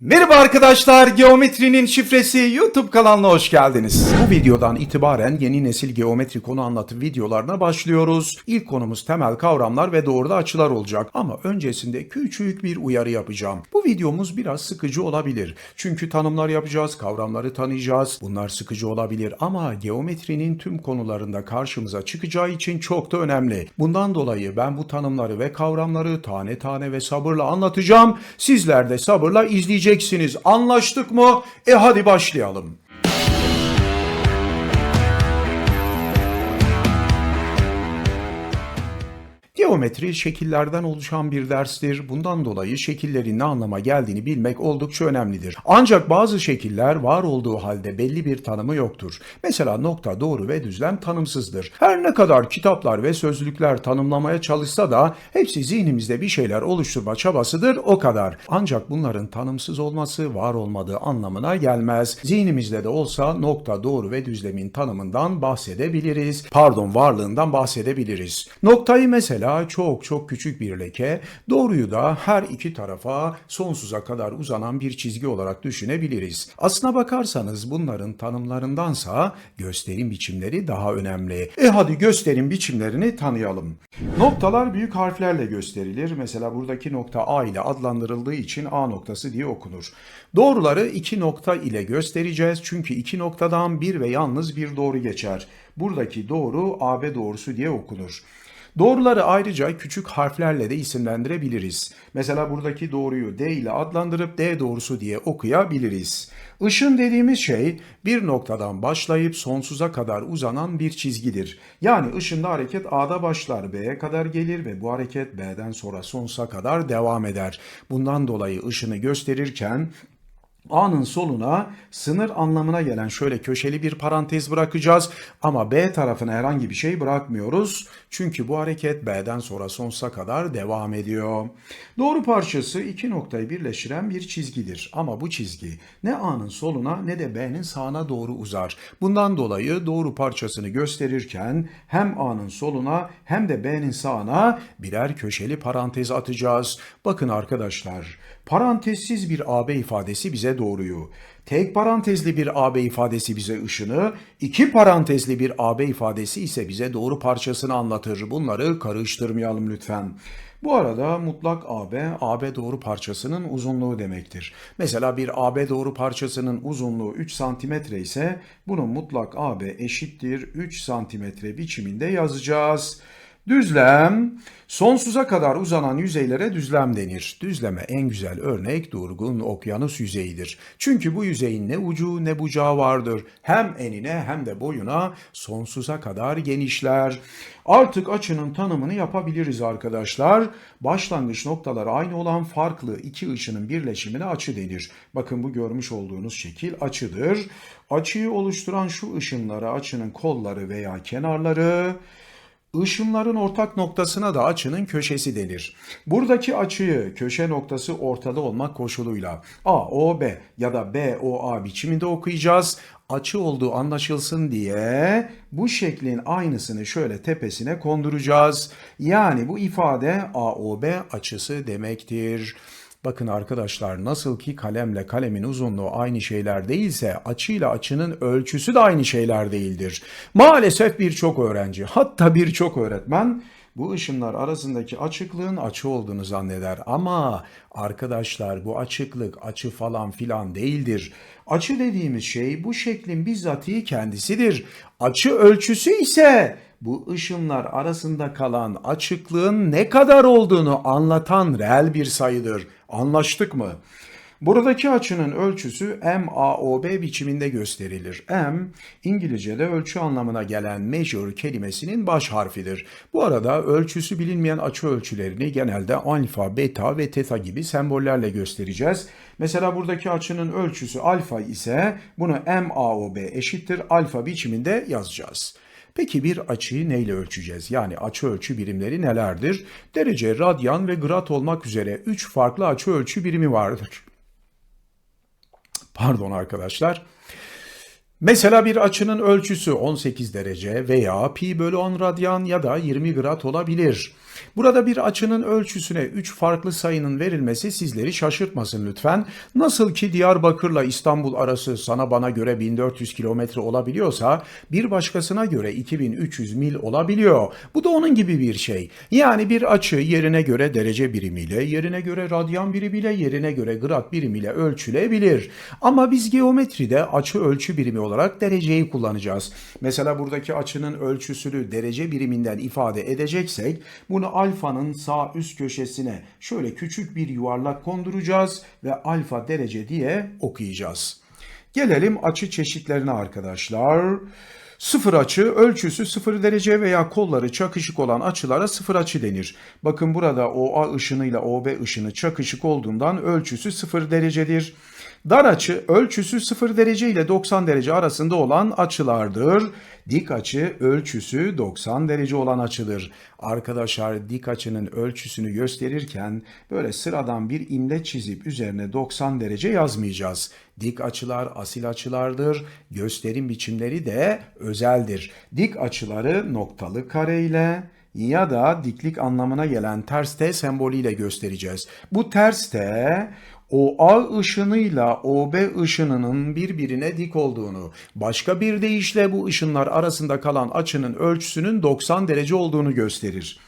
Merhaba arkadaşlar, Geometrinin Şifresi YouTube kanalına hoş geldiniz. Bu videodan itibaren yeni nesil geometri konu anlatım videolarına başlıyoruz. İlk konumuz temel kavramlar ve doğruda açılar olacak. Ama öncesinde küçük bir uyarı yapacağım. Bu videomuz biraz sıkıcı olabilir. Çünkü tanımlar yapacağız, kavramları tanıyacağız. Bunlar sıkıcı olabilir ama geometrinin tüm konularında karşımıza çıkacağı için çok da önemli. Bundan dolayı ben bu tanımları ve kavramları tane tane ve sabırla anlatacağım. Sizler de sabırla izleyeceksiniz. Anlaştık mı? E hadi başlayalım. Geometri şekillerden oluşan bir derstir. Bundan dolayı şekillerin ne anlama geldiğini bilmek oldukça önemlidir. Ancak bazı şekiller var olduğu halde belli bir tanımı yoktur. Mesela nokta, doğru ve düzlem tanımsızdır. Her ne kadar kitaplar ve sözlükler tanımlamaya çalışsa da hepsi zihnimizde bir şeyler oluşturma çabasıdır o kadar. Ancak bunların tanımsız olması var olmadığı anlamına gelmez. Zihnimizde de olsa nokta, doğru ve düzlemin tanımından bahsedebiliriz. Pardon varlığından bahsedebiliriz. Noktayı mesela çok çok küçük bir leke, doğruyu da her iki tarafa sonsuza kadar uzanan bir çizgi olarak düşünebiliriz. Aslına bakarsanız bunların tanımlarındansa gösterim biçimleri daha önemli. E hadi gösterim biçimlerini tanıyalım. Noktalar büyük harflerle gösterilir. Mesela buradaki nokta A ile adlandırıldığı için A noktası diye okunur. Doğruları iki nokta ile göstereceğiz çünkü iki noktadan bir ve yalnız bir doğru geçer. Buradaki doğru AB doğrusu diye okunur. Doğruları ayrıca küçük harflerle de isimlendirebiliriz. Mesela buradaki doğruyu D ile adlandırıp D doğrusu diye okuyabiliriz. Işın dediğimiz şey bir noktadan başlayıp sonsuza kadar uzanan bir çizgidir. Yani ışında hareket A'da başlar B'ye kadar gelir ve bu hareket B'den sonra sonsuza kadar devam eder. Bundan dolayı ışını gösterirken A'nın soluna sınır anlamına gelen şöyle köşeli bir parantez bırakacağız ama B tarafına herhangi bir şey bırakmıyoruz. Çünkü bu hareket B'den sonra sonsuza kadar devam ediyor. Doğru parçası iki noktayı birleştiren bir çizgidir ama bu çizgi ne A'nın soluna ne de B'nin sağına doğru uzar. Bundan dolayı doğru parçasını gösterirken hem A'nın soluna hem de B'nin sağına birer köşeli parantez atacağız. Bakın arkadaşlar parantezsiz bir AB ifadesi bize doğruyu, tek parantezli bir AB ifadesi bize ışını, iki parantezli bir AB ifadesi ise bize doğru parçasını anlatır. Bunları karıştırmayalım lütfen. Bu arada mutlak AB, AB doğru parçasının uzunluğu demektir. Mesela bir AB doğru parçasının uzunluğu 3 cm ise bunun mutlak AB eşittir 3 cm biçiminde yazacağız. Düzlem, sonsuza kadar uzanan yüzeylere düzlem denir. Düzleme en güzel örnek durgun okyanus yüzeyidir. Çünkü bu yüzeyin ne ucu ne bucağı vardır. Hem enine hem de boyuna sonsuza kadar genişler. Artık açının tanımını yapabiliriz arkadaşlar. Başlangıç noktaları aynı olan farklı iki ışının birleşimine açı denir. Bakın bu görmüş olduğunuz şekil açıdır. Açıyı oluşturan şu ışınlara açının kolları veya kenarları Işınların ortak noktasına da açının köşesi denir. Buradaki açıyı köşe noktası ortada olmak koşuluyla AOB ya da BOA biçiminde okuyacağız. Açı olduğu anlaşılsın diye bu şeklin aynısını şöyle tepesine konduracağız. Yani bu ifade AOB açısı demektir. Bakın arkadaşlar nasıl ki kalemle kalemin uzunluğu aynı şeyler değilse açıyla açının ölçüsü de aynı şeyler değildir. Maalesef birçok öğrenci hatta birçok öğretmen bu ışınlar arasındaki açıklığın açı olduğunu zanneder. Ama arkadaşlar bu açıklık açı falan filan değildir. Açı dediğimiz şey bu şeklin bizzatihi kendisidir. Açı ölçüsü ise bu ışınlar arasında kalan açıklığın ne kadar olduğunu anlatan reel bir sayıdır. Anlaştık mı? Buradaki açının ölçüsü MAOB biçiminde gösterilir. M, İngilizce'de ölçü anlamına gelen measure kelimesinin baş harfidir. Bu arada ölçüsü bilinmeyen açı ölçülerini genelde alfa, beta ve teta gibi sembollerle göstereceğiz. Mesela buradaki açının ölçüsü alfa ise bunu MAOB eşittir alfa biçiminde yazacağız. Peki bir açıyı neyle ölçeceğiz? Yani açı ölçü birimleri nelerdir? Derece, radyan ve grad olmak üzere 3 farklı açı ölçü birimi vardır. Pardon arkadaşlar. Mesela bir açının ölçüsü 18 derece veya pi bölü 10 radyan ya da 20 grad olabilir. Burada bir açının ölçüsüne 3 farklı sayının verilmesi sizleri şaşırtmasın lütfen. Nasıl ki Diyarbakır'la İstanbul arası sana bana göre 1400 kilometre olabiliyorsa bir başkasına göre 2300 mil olabiliyor. Bu da onun gibi bir şey. Yani bir açı yerine göre derece birimiyle, yerine göre radyan birimiyle, yerine göre grad birimiyle ölçülebilir. Ama biz geometride açı ölçü birimi olarak dereceyi kullanacağız. Mesela buradaki açının ölçüsünü derece biriminden ifade edeceksek bunu alfanın sağ üst köşesine şöyle küçük bir yuvarlak konduracağız ve alfa derece diye okuyacağız. Gelelim açı çeşitlerine arkadaşlar. Sıfır açı ölçüsü sıfır derece veya kolları çakışık olan açılara sıfır açı denir. Bakın burada OA ışınıyla OB ışını çakışık olduğundan ölçüsü sıfır derecedir. Dar açı ölçüsü 0 derece ile 90 derece arasında olan açılardır. Dik açı ölçüsü 90 derece olan açıdır. Arkadaşlar dik açının ölçüsünü gösterirken böyle sıradan bir imle çizip üzerine 90 derece yazmayacağız. Dik açılar asil açılardır. Gösterim biçimleri de özeldir. Dik açıları noktalı kareyle ya da diklik anlamına gelen ters T sembolüyle göstereceğiz. Bu ters T OA ışınıyla OB ışınının birbirine dik olduğunu, başka bir deyişle bu ışınlar arasında kalan açının ölçüsünün 90 derece olduğunu gösterir.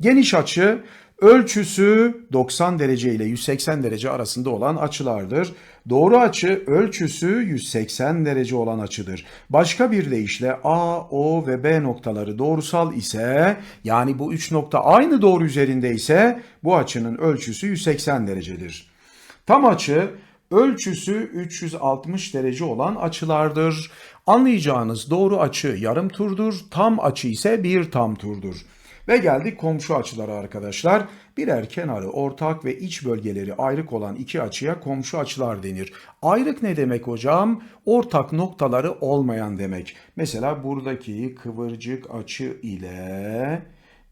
Geniş açı ölçüsü 90 derece ile 180 derece arasında olan açılardır. Doğru açı ölçüsü 180 derece olan açıdır. Başka bir deyişle A, O ve B noktaları doğrusal ise yani bu üç nokta aynı doğru üzerinde ise bu açının ölçüsü 180 derecedir. Tam açı ölçüsü 360 derece olan açılardır. Anlayacağınız doğru açı yarım turdur, tam açı ise bir tam turdur. Ve geldik komşu açılara arkadaşlar. Birer kenarı ortak ve iç bölgeleri ayrık olan iki açıya komşu açılar denir. Ayrık ne demek hocam? Ortak noktaları olmayan demek. Mesela buradaki kıvırcık açı ile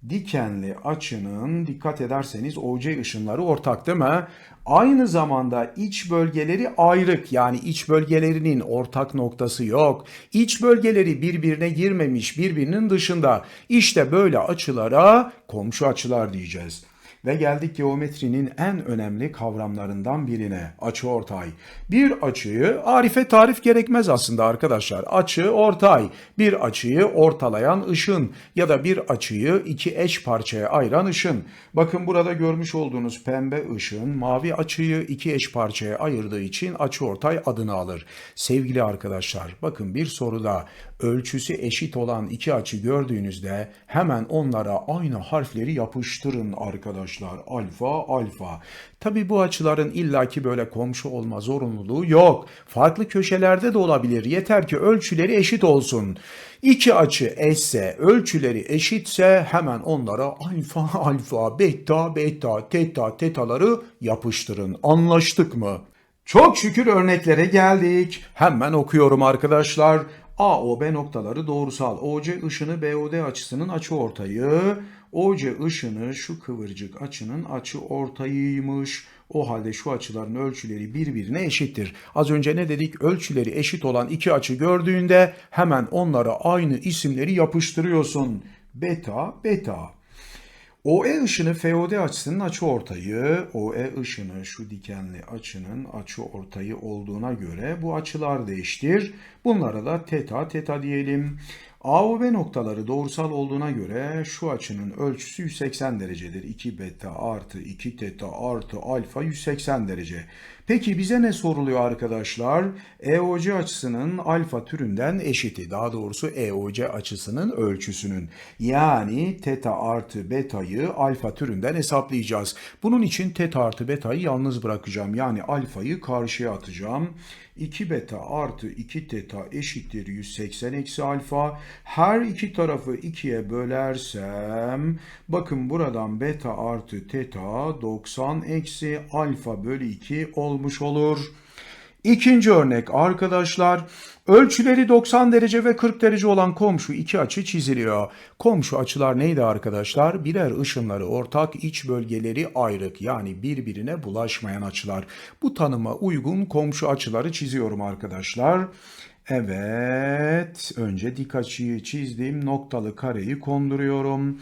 dikenli açının dikkat ederseniz OC ışınları ortak değil mi? Aynı zamanda iç bölgeleri ayrık yani iç bölgelerinin ortak noktası yok. İç bölgeleri birbirine girmemiş birbirinin dışında. İşte böyle açılara komşu açılar diyeceğiz. Ve geldik geometrinin en önemli kavramlarından birine, açı ortay. Bir açıyı arife tarif gerekmez aslında arkadaşlar. Açı ortay, bir açıyı ortalayan ışın ya da bir açıyı iki eş parçaya ayıran ışın. Bakın burada görmüş olduğunuz pembe ışın mavi açıyı iki eş parçaya ayırdığı için açı ortay adını alır. Sevgili arkadaşlar bakın bir soruda ölçüsü eşit olan iki açı gördüğünüzde hemen onlara aynı harfleri yapıştırın arkadaşlar. Alfa, alfa. Tabi bu açıların illaki böyle komşu olma zorunluluğu yok. Farklı köşelerde de olabilir. Yeter ki ölçüleri eşit olsun. İki açı eşse, ölçüleri eşitse hemen onlara alfa, alfa, beta, beta, teta, tetaları yapıştırın. Anlaştık mı? Çok şükür örneklere geldik. Hemen okuyorum arkadaşlar. A, O, B noktaları doğrusal. OC ışını BOD açısının açı ortayı. OC ışını şu kıvırcık açının açı ortayıymış. O halde şu açıların ölçüleri birbirine eşittir. Az önce ne dedik? Ölçüleri eşit olan iki açı gördüğünde hemen onlara aynı isimleri yapıştırıyorsun. Beta, beta. OE ışını FOD açısının açı ortayı, OE ışını şu dikenli açının açı ortayı olduğuna göre bu açılar değiştir. Bunlara da teta teta diyelim. A ve B noktaları doğrusal olduğuna göre şu açının ölçüsü 180 derecedir. 2 beta artı 2 teta artı alfa 180 derece. Peki bize ne soruluyor arkadaşlar? EOC açısının alfa türünden eşiti. Daha doğrusu EOC açısının ölçüsünün. Yani teta artı betayı alfa türünden hesaplayacağız. Bunun için teta artı betayı yalnız bırakacağım. Yani alfayı karşıya atacağım. 2 beta artı 2 teta eşittir 180 eksi alfa. Her iki tarafı 2'ye bölersem bakın buradan beta artı teta 90 eksi alfa bölü 2 olmuş olur. İkinci örnek arkadaşlar. Ölçüleri 90 derece ve 40 derece olan komşu iki açı çiziliyor. Komşu açılar neydi arkadaşlar? Birer ışınları ortak, iç bölgeleri ayrık yani birbirine bulaşmayan açılar. Bu tanıma uygun komşu açıları çiziyorum arkadaşlar. Evet, önce dik açıyı çizdim, noktalı kareyi konduruyorum.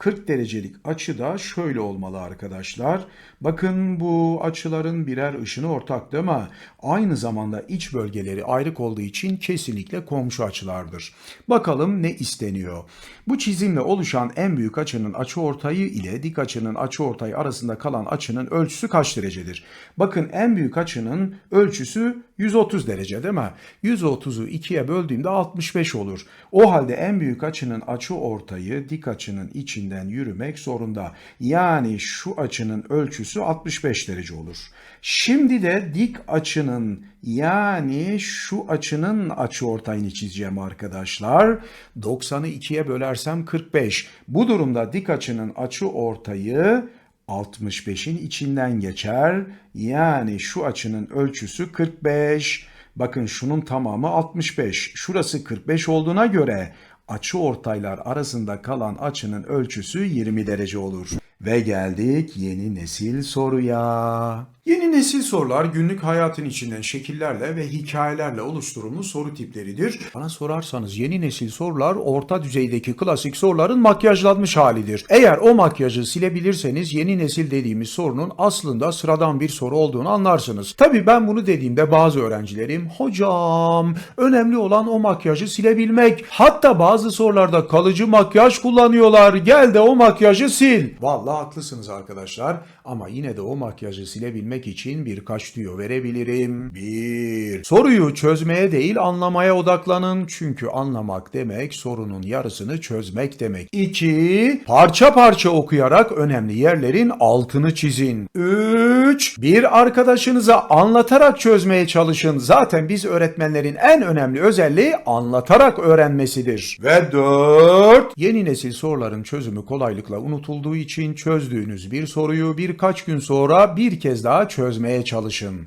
40 derecelik açı da şöyle olmalı arkadaşlar. Bakın bu açıların birer ışını ortak değil mi? Aynı zamanda iç bölgeleri ayrık olduğu için kesinlikle komşu açılardır. Bakalım ne isteniyor? Bu çizimle oluşan en büyük açının açı ortayı ile dik açının açı ortayı arasında kalan açının ölçüsü kaç derecedir? Bakın en büyük açının ölçüsü 130 derece değil mi? 130'u 2'ye böldüğümde 65 olur. O halde en büyük açının açı ortayı dik açının içinden yürümek zorunda. Yani şu açının ölçüsü 65 derece olur. Şimdi de dik açının yani şu açının açı ortayını çizeceğim arkadaşlar. 90'ı 2'ye bölersem 45. Bu durumda dik açının açı ortayı 65'in içinden geçer. Yani şu açının ölçüsü 45. Bakın şunun tamamı 65. Şurası 45 olduğuna göre açı ortaylar arasında kalan açının ölçüsü 20 derece olur. Ve geldik yeni nesil soruya. Yeni nesil sorular günlük hayatın içinden şekillerle ve hikayelerle oluşturulmuş soru tipleridir. Bana sorarsanız yeni nesil sorular orta düzeydeki klasik soruların makyajlanmış halidir. Eğer o makyajı silebilirseniz yeni nesil dediğimiz sorunun aslında sıradan bir soru olduğunu anlarsınız. Tabii ben bunu dediğimde bazı öğrencilerim hocam önemli olan o makyajı silebilmek. Hatta bazı sorularda kalıcı makyaj kullanıyorlar. Gel de o makyajı sil. Vallahi haklısınız arkadaşlar ama yine de o makyajı silebilmek için birkaç tüyo verebilirim. 1. Soruyu çözmeye değil anlamaya odaklanın. Çünkü anlamak demek sorunun yarısını çözmek demek. 2. Parça parça okuyarak önemli yerlerin altını çizin. 3. Bir arkadaşınıza anlatarak çözmeye çalışın. Zaten biz öğretmenlerin en önemli özelliği anlatarak öğrenmesidir. Ve 4. Yeni nesil soruların çözümü kolaylıkla unutulduğu için çözdüğünüz bir soruyu birkaç gün sonra bir kez daha çözmeye çalışın.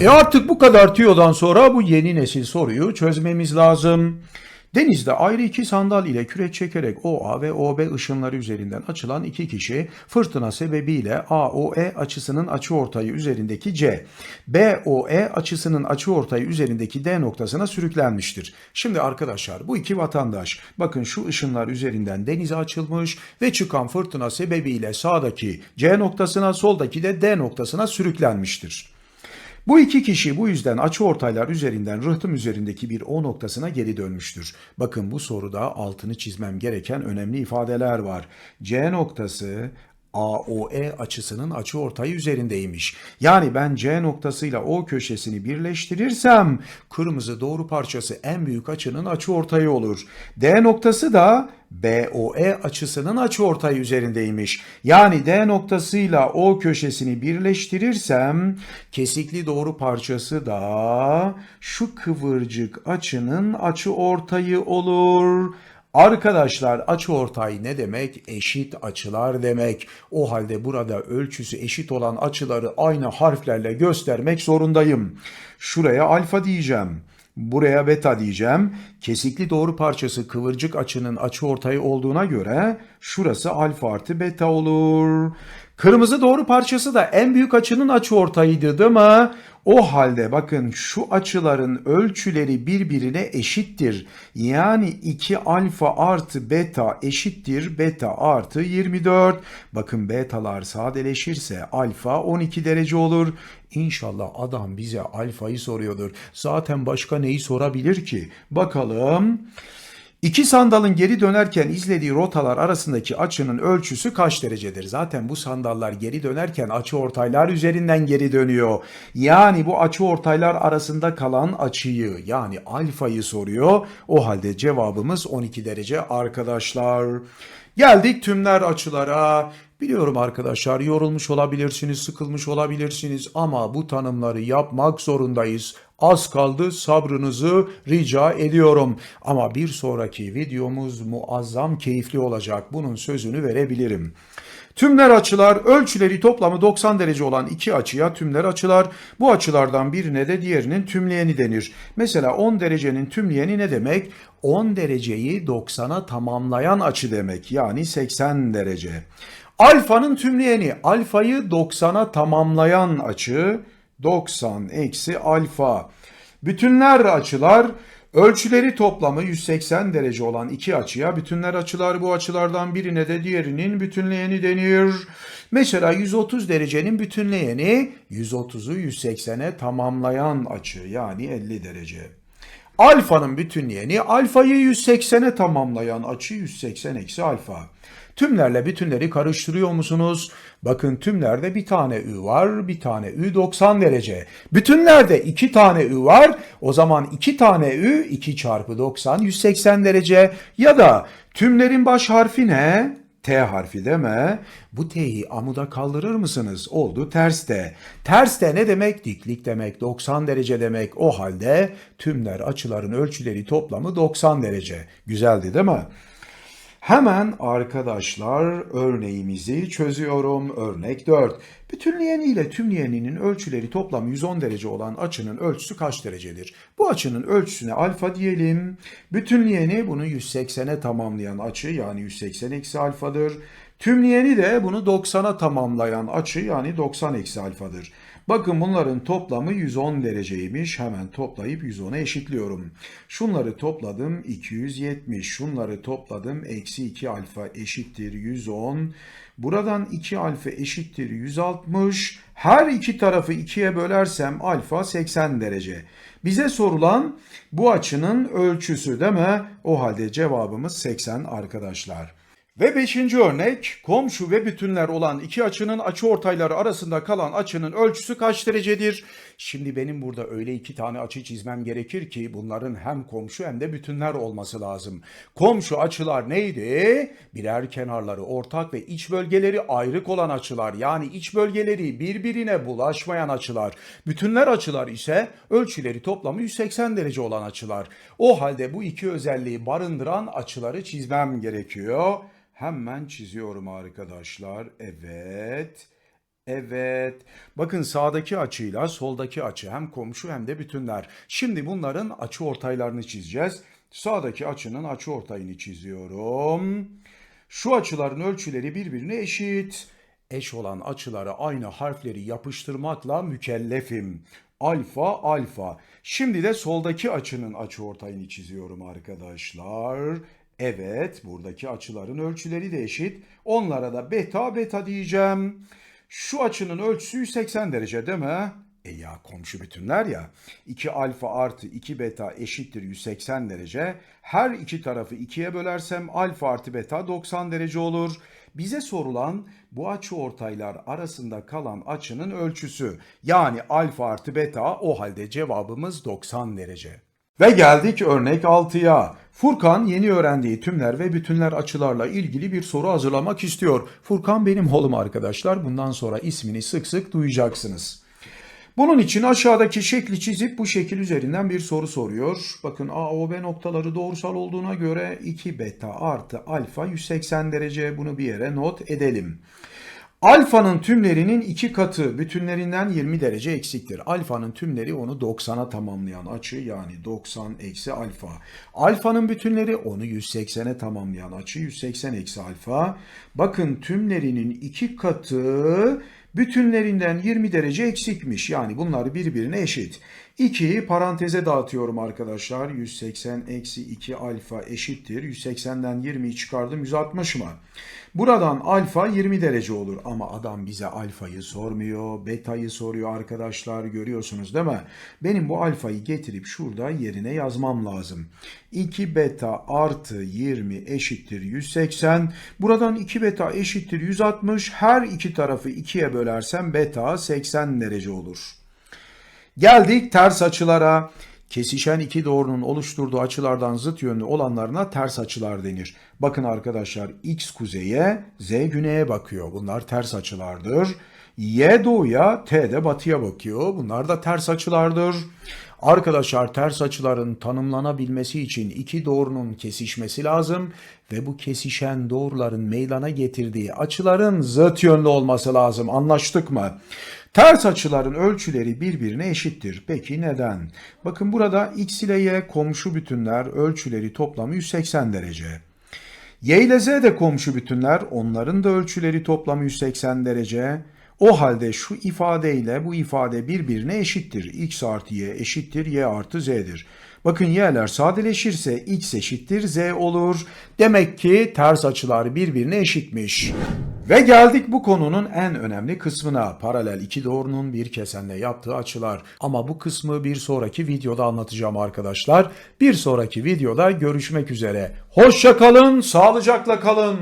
E artık bu kadar tüyodan sonra bu yeni nesil soruyu çözmemiz lazım. Denizde ayrı iki sandal ile küre çekerek OA ve OB ışınları üzerinden açılan iki kişi fırtına sebebiyle AOE açısının açıortayı üzerindeki C, BOE açısının açıortayı üzerindeki D noktasına sürüklenmiştir. Şimdi arkadaşlar bu iki vatandaş bakın şu ışınlar üzerinden denize açılmış ve çıkan fırtına sebebiyle sağdaki C noktasına soldaki de D noktasına sürüklenmiştir. Bu iki kişi bu yüzden açı ortaylar üzerinden rıhtım üzerindeki bir O noktasına geri dönmüştür. Bakın bu soruda altını çizmem gereken önemli ifadeler var. C noktası AOE açısının açı ortayı üzerindeymiş. Yani ben C noktasıyla O köşesini birleştirirsem kırmızı doğru parçası en büyük açının açı ortayı olur. D noktası da BOE açısının açı ortayı üzerindeymiş. Yani D noktasıyla O köşesini birleştirirsem kesikli doğru parçası da şu kıvırcık açının açı ortayı olur. Arkadaşlar açı ortay ne demek? Eşit açılar demek. O halde burada ölçüsü eşit olan açıları aynı harflerle göstermek zorundayım. Şuraya alfa diyeceğim. Buraya beta diyeceğim. Kesikli doğru parçası kıvırcık açının açı ortayı olduğuna göre şurası alfa artı beta olur. Kırmızı doğru parçası da en büyük açının açı ortayıydı değil mi? O halde bakın şu açıların ölçüleri birbirine eşittir. Yani 2 alfa artı beta eşittir beta artı 24. Bakın betalar sadeleşirse alfa 12 derece olur. İnşallah adam bize alfayı soruyordur. Zaten başka neyi sorabilir ki? Bakalım. İki sandalın geri dönerken izlediği rotalar arasındaki açının ölçüsü kaç derecedir? Zaten bu sandallar geri dönerken açı ortaylar üzerinden geri dönüyor. Yani bu açı ortaylar arasında kalan açıyı yani alfayı soruyor. O halde cevabımız 12 derece arkadaşlar. Geldik tümler açılara. Biliyorum arkadaşlar yorulmuş olabilirsiniz, sıkılmış olabilirsiniz ama bu tanımları yapmak zorundayız. Az kaldı sabrınızı rica ediyorum. Ama bir sonraki videomuz muazzam keyifli olacak. Bunun sözünü verebilirim. Tümler açılar ölçüleri toplamı 90 derece olan iki açıya tümler açılar. Bu açılardan birine de diğerinin tümleyeni denir. Mesela 10 derecenin tümleyeni ne demek? 10 dereceyi 90'a tamamlayan açı demek. Yani 80 derece. Alfanın tümleyeni alfayı 90'a tamamlayan açı 90 eksi alfa. Bütünler açılar Ölçüleri toplamı 180 derece olan iki açıya bütünler açılar bu açılardan birine de diğerinin bütünleyeni denir. Mesela 130 derecenin bütünleyeni 130'u 180'e tamamlayan açı yani 50 derece. Alfanın bütünleyeni alfayı 180'e tamamlayan açı 180 eksi alfa. Tümlerle bütünleri karıştırıyor musunuz? Bakın tümlerde bir tane ü var, bir tane ü 90 derece. Bütünlerde iki tane ü var. O zaman iki tane ü 2 çarpı 90 180 derece. Ya da tümlerin baş harfi ne? T harfi deme. Bu T'yi amuda kaldırır mısınız? Oldu ters de. Ters de ne demek? Diklik demek, 90 derece demek. O halde tümler açıların ölçüleri toplamı 90 derece. Güzeldi değil mi? Hemen arkadaşlar örneğimizi çözüyorum. Örnek 4. Bütünleyeni ile tümleyeninin ölçüleri toplam 110 derece olan açının ölçüsü kaç derecedir? Bu açının ölçüsüne alfa diyelim. Bütünleyeni bunu 180'e tamamlayan açı yani 180 eksi alfadır. Tümleyeni de bunu 90'a tamamlayan açı yani 90 eksi alfadır. Bakın bunların toplamı 110 dereceymiş. Hemen toplayıp 110'a eşitliyorum. Şunları topladım 270. Şunları topladım eksi 2 alfa eşittir 110. Buradan 2 alfa eşittir 160. Her iki tarafı 2'ye bölersem alfa 80 derece. Bize sorulan bu açının ölçüsü değil mi? O halde cevabımız 80 arkadaşlar. Ve beşinci örnek, komşu ve bütünler olan iki açının açıortayları arasında kalan açının ölçüsü kaç derecedir? Şimdi benim burada öyle iki tane açı çizmem gerekir ki bunların hem komşu hem de bütünler olması lazım. Komşu açılar neydi? Birer kenarları ortak ve iç bölgeleri ayrık olan açılar yani iç bölgeleri birbirine bulaşmayan açılar. Bütünler açılar ise ölçüleri toplamı 180 derece olan açılar. O halde bu iki özelliği barındıran açıları çizmem gerekiyor. Hemen çiziyorum arkadaşlar. Evet. Evet. Bakın sağdaki açıyla soldaki açı hem komşu hem de bütünler. Şimdi bunların açı ortaylarını çizeceğiz. Sağdaki açının açı ortayını çiziyorum. Şu açıların ölçüleri birbirine eşit. Eş olan açılara aynı harfleri yapıştırmakla mükellefim. Alfa alfa. Şimdi de soldaki açının açı ortayını çiziyorum arkadaşlar. Evet, buradaki açıların ölçüleri de eşit. Onlara da beta beta diyeceğim. Şu açının ölçüsü 180 derece değil mi? E ya komşu bütünler ya. 2 alfa artı 2 beta eşittir 180 derece. Her iki tarafı 2'ye bölersem alfa artı beta 90 derece olur. Bize sorulan bu açı ortaylar arasında kalan açının ölçüsü. Yani alfa artı beta o halde cevabımız 90 derece. Ve geldik örnek 6'ya. Furkan yeni öğrendiği tümler ve bütünler açılarla ilgili bir soru hazırlamak istiyor. Furkan benim oğlum arkadaşlar. Bundan sonra ismini sık sık duyacaksınız. Bunun için aşağıdaki şekli çizip bu şekil üzerinden bir soru soruyor. Bakın A, O, B noktaları doğrusal olduğuna göre 2 beta artı alfa 180 derece bunu bir yere not edelim. Alfanın tümlerinin iki katı bütünlerinden 20 derece eksiktir. Alfanın tümleri onu 90'a tamamlayan açı yani 90 eksi alfa. Alfanın bütünleri onu 180'e tamamlayan açı 180 eksi alfa. Bakın tümlerinin iki katı bütünlerinden 20 derece eksikmiş. Yani bunlar birbirine eşit. 2'yi paranteze dağıtıyorum arkadaşlar. 180 eksi 2 alfa eşittir. 180'den 20'yi çıkardım 160 mı? Buradan alfa 20 derece olur ama adam bize alfayı sormuyor, betayı soruyor arkadaşlar görüyorsunuz değil mi? Benim bu alfayı getirip şurada yerine yazmam lazım. 2 beta artı 20 eşittir 180. Buradan 2 beta eşittir 160. Her iki tarafı 2'ye bölersem beta 80 derece olur. Geldik ters açılara. Kesişen iki doğrunun oluşturduğu açılardan zıt yönlü olanlarına ters açılar denir. Bakın arkadaşlar x kuzeye, z güneye bakıyor. Bunlar ters açılardır. Y doğuya, t de batıya bakıyor. Bunlar da ters açılardır. Arkadaşlar ters açıların tanımlanabilmesi için iki doğrunun kesişmesi lazım ve bu kesişen doğruların meydana getirdiği açıların zıt yönlü olması lazım. Anlaştık mı? Ters açıların ölçüleri birbirine eşittir. Peki neden? Bakın burada x ile y komşu bütünler ölçüleri toplamı 180 derece. Y ile z de komşu bütünler onların da ölçüleri toplamı 180 derece. O halde şu ifadeyle bu ifade birbirine eşittir. x artı y eşittir y artı z'dir. Bakın y'ler sadeleşirse x eşittir z olur. Demek ki ters açılar birbirine eşitmiş. Ve geldik bu konunun en önemli kısmına. Paralel iki doğrunun bir kesenle yaptığı açılar. Ama bu kısmı bir sonraki videoda anlatacağım arkadaşlar. Bir sonraki videoda görüşmek üzere. Hoşça kalın, sağlıcakla kalın.